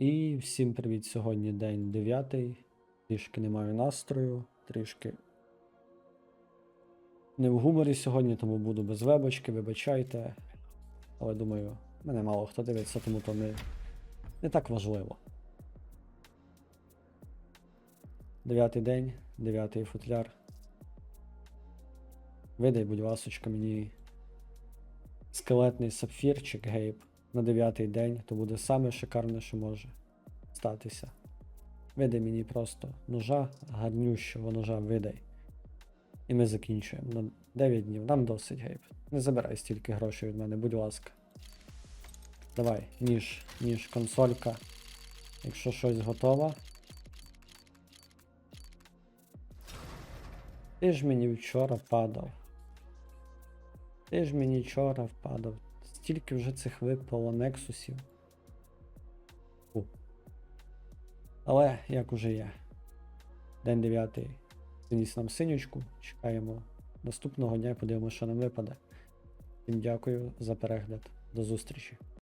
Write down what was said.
І всім привіт! Сьогодні день 9. Трішки не маю настрою, трішки не в гуморі сьогодні, тому буду без вебочки, вибачайте. Але думаю, мене мало хто дивиться, тому то не, не так важливо. Дев'ятий день, дев'ятий футляр. Видай, будь ласочка, мені скелетний сапфірчик гейб на дев'ятий день, то буде саме шикарне, що може статися. Видай мені просто ножа, гарнющого ножа видай. І ми закінчуємо. На 9 днів. Нам досить гейб. Не забирай стільки грошей від мене, будь ласка. Давай, ніж, ніж, консолька. Якщо щось готово. Ти ж мені вчора падав. Ти ж мені вчора впадав. Стільки вже цих випало нексусів. Фу. Але як уже є. День 9 Зніс нам синючку. Чекаємо наступного дня, і подивимося, що нам випаде. Всім дякую за перегляд. До зустрічі.